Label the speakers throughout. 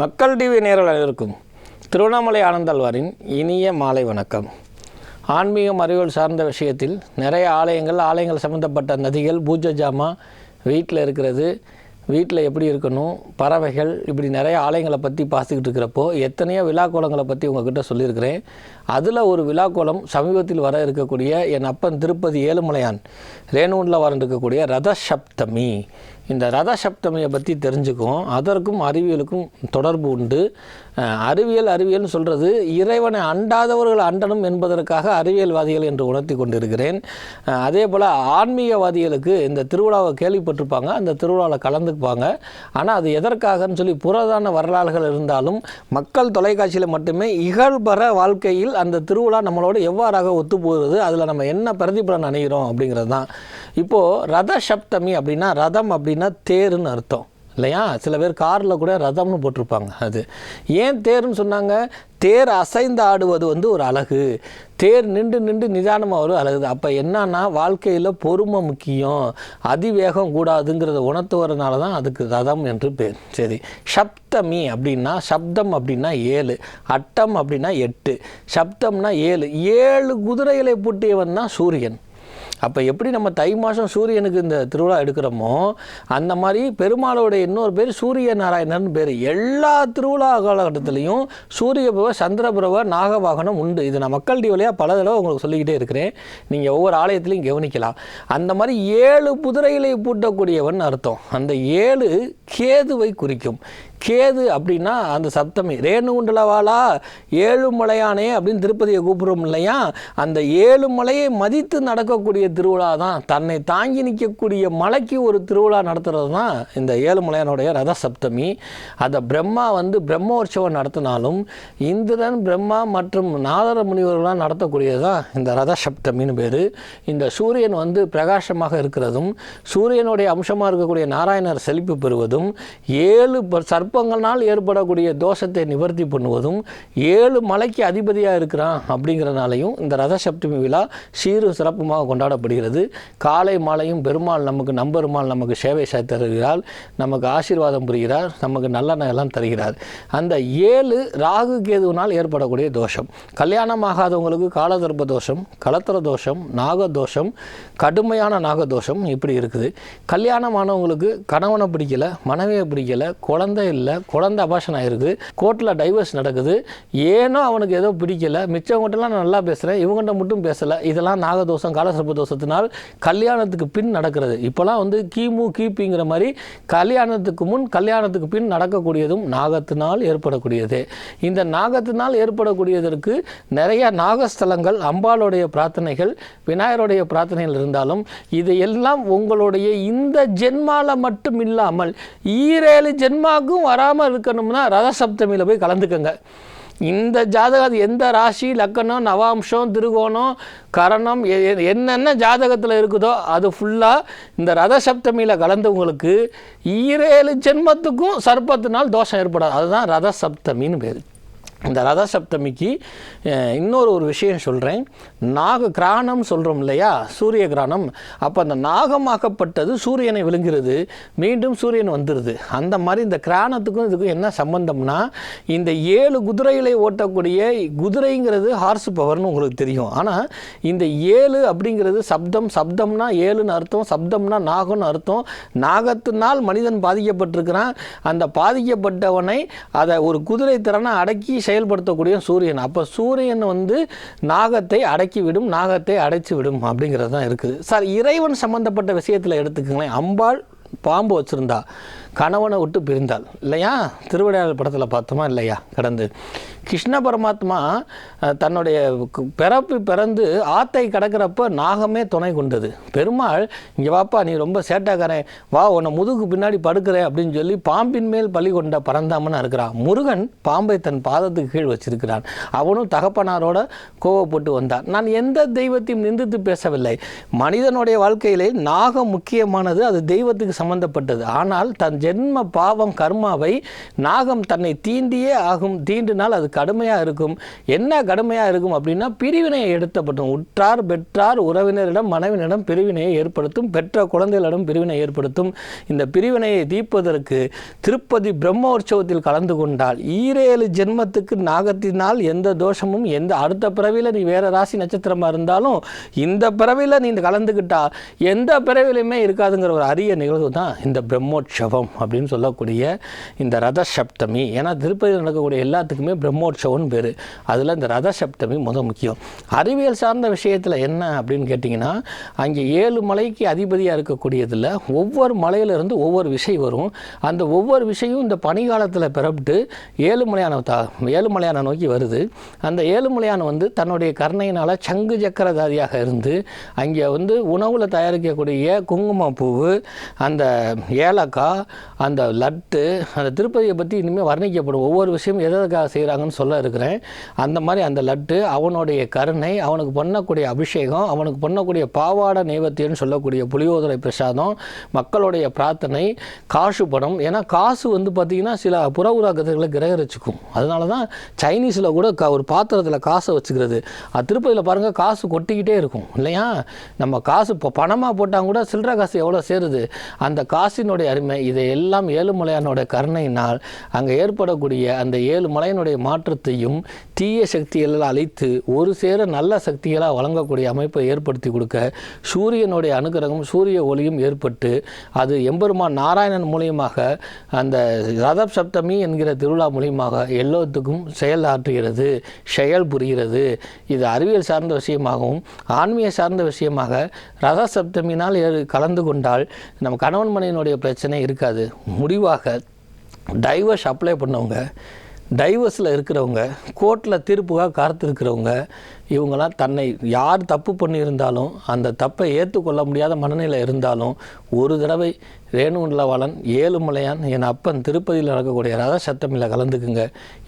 Speaker 1: மக்கள் டிவி நேரல் திருவண்ணாமலை ஆனந்தாழ்வாரின் இனிய மாலை வணக்கம். ஆன்மீகம் அறிவியல் சார்ந்த விஷயத்தில் நிறைய ஆலயங்கள் ஆலயங்கள் சம்மந்தப்பட்ட நதிகள் பூஜை ஜாமா வீட்டில் இருக்கிறது. வீட்டில் எப்படி இருக்கணும் பறவைகள் இப்படி நிறைய ஆலயங்களை பற்றி பார்த்துக்கிட்டு இருக்கிறப்போ எத்தனையோ விழாக்கோலங்களை பற்றி உங்ககிட்ட சொல்லியிருக்கிறேன். அதில் ஒரு விழாக்கோலம் சமீபத்தில் வர இருக்கக்கூடிய என் அப்பன் திருப்பதி ஏழுமலையான் ரேணுண்டில் வர இருக்கக்கூடிய ரத சப்தமி இந்த ரத சப்தமியை பற்றி தெரிஞ்சுக்கும் அதற்கும் அறிவியலுக்கும் தொடர்பு உண்டு. அறிவியல் அறிவியல்னு சொல்கிறது இறைவனை அண்டாதவர்கள் அண்டனும் என்பதற்காக அறிவியல்வாதிகள் என்று உணர்த்தி கொண்டிருக்கிறேன். அதே போல் ஆன்மீகவாதிகளுக்கு இந்த திருவிழாவை கேள்விப்பட்டிருப்பாங்க. அந்த திருவிழாவில் கலந்துக்குப்பாங்க ஆனால் அது எதற்காகன்னு சொல்லி புறதான வரலாறுகள் இருந்தாலும் மக்கள் தொலைக்காட்சியில் மட்டுமே இகழ்பெற வாழ்க்கையில் அந்த திருவிழா நம்மளோட எவ்வாறாக ஒத்து போகிறது அதில் நம்ம என்ன பிரதிபலன் அணிகிறோம் அப்படிங்கிறது தான் இப்போது ரத சப்தமி அப்படின்னா ரதம் அப்படின்னா தேருன்னு அர்த்தம் இல்லையா? சில பேர் காரில் கூட ரதம்னு போட்டிருப்பாங்க அது. ஏன் தேர்னு சொன்னாங்க? தேர் அசைந்து ஆடுவது வந்து ஒரு அழகு. தேர் நின்று நின்று நிதானமாக ஒரு அழகு அப்போ என்னன்னா வாழ்க்கையில் பொறுமை முக்கியம் அதிவேகம் கூடாதுங்கிறத உணர்த்துவதனால தான் அதுக்கு ரதம் என்று பேர். சரி சப்தமி அப்படின்னா சப்தம் அப்படின்னா ஏழு அட்டம் அப்படின்னா எட்டு சப்தம்னா ஏழு. ஏழு குதிரைகளை பூட்டியவன் தான் சூரியன். அப்போ எப்படி நம்ம தை மாதம் சூரியனுக்கு இந்த திருவிழா எடுக்கிறோமோ அந்த மாதிரி பெருமாளோட இன்னொரு பேர் சூரிய நாராயணன் பேர். எல்லா திருவிழா காலகட்டத்திலையும் சூரிய பிரவ சந்திர நாகவாகனம் உண்டு. இது நான் மக்கள் வழியாக பல தடவை உங்களுக்கு சொல்லிக்கிட்டே இருக்கிறேன். நீங்கள் ஒவ்வொரு ஆலயத்திலையும் கவனிக்கலாம். அந்த மாதிரி ஏழு குதிரைகளை பூட்டக்கூடியவன் அர்த்தம். அந்த ஏழு கேதுவை குறிக்கும். கேது அப்படின்னா அந்த சப்தமி. ரேணுகுண்டலவாளா ஏழு மலையானே? அப்படின்னு திருப்பதியை கூப்பிடுறோம் இல்லையா? அந்த ஏழு மலையை மதித்து நடக்கக்கூடிய திருவிழா தான். தன்னை தாங்கி நிற்கக்கூடிய மலைக்கு ஒரு திருவிழா நடத்துகிறது தான் இந்த ஏழு மலையானுடைய ரத சப்தமி அதை பிரம்மா வந்து பிரம்மோற்சவம் நடத்தினாலும் இந்திரன் பிரம்மா மற்றும் நாதர முனிவர்களாக நடத்தக்கூடியது தான் இந்த ரத சப்தமின்னு பேர். இந்த சூரியன் வந்து பிரகாசமாக இருக்கிறதும் சூரியனுடைய அம்சமாக இருக்கக்கூடிய நாராயணர் செழிப்பு பெறுவதும் ஏழு ப- சர்ப்பங்களால் ஏற்படக்கூடிய தோஷத்தை நிவர்த்தி பண்ணுவதும் ஏழு மலைக்கு அதிபதியாக இருக்கிறான் அப்படிங்கிறனாலையும் இந்த ரத சப்தமி விழா சீரும் சிறப்புமாக கொண்டாடப்படுகிறது. காலை மாலையும் பெருமாள் நமக்கு நம்பெருமாள் நமக்கு சேவை செய்து தருகிறார். நமக்கு ஆசீர்வாதம் புரிகிறார். நமக்கு நல்லெண்ணெய் எல்லாம் தருகிறார். அந்த ஏழு ராகு கேதுவினால் ஏற்படக்கூடிய தோஷம். கல்யாணம் ஆகாதவங்களுக்கு காலதர்ப்ப தோஷம் கலத்திர தோஷம் நாக தோஷம் கடுமையான நாக தோஷம் இப்படி இருக்குது. கல்யாணமானவங்களுக்கு கணவனை பிடிக்கல மனைவியை பிடிக்கல குழந்தை இல்லை இல்லை குழந்தை அபாஷன் ஆயிருக்கு கோர்ட்டில் டைவர்ஸ் நடக்குது ஏனோ அவனுக்கு ஏதோ பிடிக்கல மிச்சவங்ககிட்டலாம் நான் நல்லா பேசுகிறேன் இவங்ககிட்ட மட்டும் பேசலை இதெல்லாம் நாகதோஷம் காலசிறப்பு தோஷத்தினால் கல்யாணத்துக்கு பின் நடக்கிறது. இப்போலாம் வந்து கிமு கிபிங்கிற மாதிரி கல்யாணத்துக்கு முன் கல்யாணத்துக்கு பின் நடக்கக்கூடியதும் நாகத்தினால் ஏற்படக்கூடியது. இந்த நாகத்தினால் ஏற்படக்கூடியதற்கு நிறைய நாகஸ்தலங்கள் அம்பாளுடைய பிரார்த்தனைகள் விநாயகருடைய பிரார்த்தனைகள் இருந்தாலும் இது எல்லாம் உங்களுடைய இந்த ஜென்மால மட்டும் இல்லாமல் ஈரேழு ஜென்மாக்கும் வராமல் இருக்கணும்னா ரதசப்தமியில் போய் கலந்துக்கங்க. இந்த ஜாதகம் எந்த ராசி லக்கணம் நவாம்சம் திருகோணம் கரணம் எ- என்னென்ன ஜாதகத்தில் இருக்குதோ அது ஃபுல்லாக இந்த ரத சப்தமியில் கலந்தவங்களுக்கு ஈரேழு ஜென்மத்துக்கும் சர்ப்பத்தினால் தோஷம் ஏற்படாது. அதுதான் ரத சப்தமின்னு பேர். இந்த ரத சப்தமிக்கு இன்னொரு ஒரு விஷயம் சொல்கிறேன் நாக கிராணம் சொல்கிறோம் இல்லையா? சூரிய கிராணம். அப்போ அந்த நாகமாக்கப்பட்டது சூரியனை விழுங்குறது. மீண்டும் சூரியன் வந்துடுது அந்த மாதிரி இந்த கிராணத்துக்கும் இதுக்கும் என்ன சம்பந்தம்னா இந்த ஏழு குதிரைகளை ஓட்டக்கூடிய குதிரைங்கிறது ஹார்ஸ் பவர்னு உங்களுக்கு தெரியும். ஆனால் இந்த ஏழு அப்படிங்கிறது சப்தம் சப்தம்னா ஏழுன்னு அர்த்தம் சப்தம்னா நாகம்னு அர்த்தம். நாகத்தினால் மனிதன் பாதிக்கப்பட்டிருக்கிறான். அந்த பாதிக்கப்பட்டவனை அதை ஒரு குதிரை திறனை அடக்கி செயல்படுத்தக்கூடிய சூரியன். அப்போ சூரியன் வந்து நாகத்தை அடக்கி விடும் நாகத்தை அடைச்சி விடும் அப்படிங்கிறது தான் இருக்குது. சார் இறைவன் சம்பந்தப்பட்ட விஷயத்தில் எடுத்துக்கங்களேன். அம்பாள் பாம்பு வச்சுருந்தா. கணவனை விட்டு பிரிந்தாள் இல்லையா? திருவிளையாடல் படத்தில் பார்த்தோமா இல்லையா? கடந்து. கிருஷ்ண பரமாத்மா தன்னுடைய பிறப்பு பிறந்து ஆத்தை கடக்கிறப்ப நாகமே துணை கொண்டது. பெருமாள் இங்கே வாப்பா நீ ரொம்ப சேட்டாக்காரன். வா உன்னை முதுகு பின்னாடி படுக்கிறேன் அப்படின்னு சொல்லி பாம்பின் மேல் பலி கொண்ட பரந்தாமனா இருக்கிறான் முருகன் பாம்பை தன் பாதத்துக்கு கீழ் வச்சிருக்கிறான். அவனும் தகப்பனாரோட கோவப்பட்டு வந்தான். நான் எந்த தெய்வத்தையும் நிந்தித்து பேசவில்லை. மனிதனுடைய வாழ்க்கையிலே நாகம் முக்கியமானது அது தெய்வத்துக்கு சம்பந்தப்பட்டது. ஆனால் தன் ஜென்ம பாவம் கர்மாவை நாகம் தன்னை தீண்டியே ஆகும். தீண்டினால் அது கடுமையாக இருக்கும். என்ன கடுமையாக இருக்கும் அப்படின்னா பிரிவினையை எடுத்தப்படும் உற்றார் பெற்றார் உறவினரிடம் மனைவினிடம் பிரிவினையை ஏற்படுத்தும். பெற்ற குழந்தைகளிடம் பிரிவினை ஏற்படுத்தும். இந்த பிரிவினையை தீர்ப்பதற்கு திருப்பதி பிரம்மோற்சவத்தில் கலந்து கொண்டால் ஈரேழு ஜென்மத்துக்கு நாகத்தினால் எந்த தோஷமும் எந்த அடுத்த பிறவியில் நீ வேற ராசி நட்சத்திரமாக இருந்தாலும் இந்த பிறவியில் நீ கலந்துக்கிட்டால் எந்த பிறவிலையுமே இருக்காதுங்கிற ஒரு அரிய நிகழ்வு தான் இந்த பிரம்மோற்சவம். அப்படின்னு சொல்லக்கூடிய இந்த ரத சப்தமி ஏன்னா திருப்பதியில் நடக்கக்கூடிய எல்லாத்துக்குமே பிரம்மோற்சவம்னு பேர். அதில் இந்த ரத சப்தமி முத முக்கியம். அறிவியல் சார்ந்த விஷயத்தில் என்ன அப்படின்னு கேட்டிங்கன்னா அங்கே ஏழு மலைக்கு அதிபதியாக இருக்கக்கூடியதில் ஒவ்வொரு மலையிலிருந்து ஒவ்வொரு விஷயம் வரும். அந்த ஒவ்வொரு விஷயம் இந்த பனிகாலத்தில் பிறப்பிட்டு ஏழுமலையான தா ஏழுமலையான நோக்கி வருது. அந்த ஏழுமலையான வந்து தன்னுடைய கருணையினால் சங்கு சக்கரதாரியாக இருந்து அங்கே வந்து உணவில் தயாரிக்கக்கூடிய குங்குமப்பூவு அந்த ஏலக்காய் அந்த லட்டு அந்த திருப்பதியை பற்றி இனிமேல் வர்ணிக்கப்படும் ஒவ்வொரு விஷயம் எதற்காக செய்கிறாங்கன்னு சொல்ல இருக்கிறேன். அந்த மாதிரி அந்த லட்டு அவனுடைய கருணை அவனுக்கு பண்ணக்கூடிய அபிஷேகம் அவனுக்கு பண்ணக்கூடிய பாவாட நைவேத்தியம்னு சொல்லக்கூடிய புளியோதரை பிரசாதம் மக்களுடைய பிரார்த்தனை காசு பணம். ஏன்னா காசு வந்து பார்த்திங்கன்னா சில புற உராக்கத்துகளை கிரகரிச்சுக்கும். அதனால தான் சைனீஸில் கூட க ஒரு பாத்திரத்தில் காசை வச்சுக்கிறது. அது திருப்பதியில் பாருங்கள் காசு கொட்டிக்கிட்டே இருக்கும். இல்லையா? நம்ம காசு இப்போ பணமாக போட்டால் கூட சில்லற காசு எவ்வளோ சேருது? அந்த காசினுடைய அருமை இதை எல்லாம் ஏழுமலையானோட கருணையினால் அங்கே ஏற்படக்கூடிய அந்த ஏழுமலையினுடைய மாற்றத்தையும் தீய சக்திகளில் அழித்து ஒரு சேர நல்ல சக்திகளாக வழங்கக்கூடிய அமைப்பை ஏற்படுத்தி கொடுக்க சூரியனுடைய அனுகிரகம் சூரிய ஒளியும் ஏற்பட்டு அது எம்பெருமான் நாராயணன் மூலியமாக அந்த ரத சப்தமி என்கிற திருவிழா மூலியமாக எல்லோத்துக்கும் செயல் ஆற்றுகிறது செயல் புரிகிறது. இது அறிவியல் சார்ந்த விஷயமாகவும் ஆன்மீக சார்ந்த விஷயமாக ரத சப்தமினால் கலந்து கொண்டால் நம்ம கணவன் மனைவினுடைய பிரச்சனை இருக்காது. முடிவாக டைவர்ஸ் அப்ளை பண்ணவங்க டைவர்ஸில் இருக்கிறவங்க கோர்ட்டில் தீர்ப்புக்காக காத்திருக்கிறவங்க இவங்கெல்லாம் தன்னை யார் தப்பு பண்ணியிருந்தாலும் அந்த தப்பை ஏற்றுக்கொள்ள முடியாத மனநிலை இருந்தாலும் ஒரு தடவை ரேணுகுண்டலவாளன் ஏழுமலையான் என் அப்பன் திருப்பதியில் நடக்கக்கூடிய ரத சத்தமில் கலந்துக்குங்க.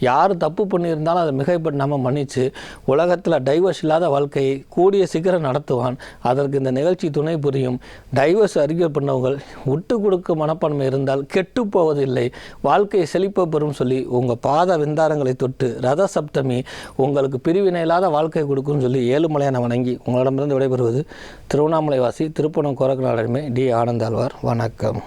Speaker 1: யார் தப்பு பண்ணியிருந்தாலும் அதை மிகைப்படாமல் மன்னித்து உலகத்தில் டைவர்ஸ் இல்லாத வாழ்க்கையை கூடிய சீக்கிரம் நடத்துவான். அதற்கு இந்த நிகழ்ச்சி துணை புரியும். டைவர்ஸ் அறிக்கை பண்ணவங்கள் விட்டு கொடுக்க மனப்பான்மை இருந்தால் கெட்டு போவதில்லை. வாழ்க்கையை செழிப்ப பெறும் சொல்லி உங்கள் பாத விந்தாரங்களை தொட்டு ரத சப்தமி உங்களுக்கு பிரிவினை இல்லாத வாழ்க்கை கொடுக்கும்னு சொல்லி ஏழுமலையான வணங்கி உங்களிடமிருந்து விடைபெறுவது திருவண்ணாமலை வாசி திருப்பணம் கோரக்கநாடமே டி ஆனந்தாழ்வார். வணக்கம்.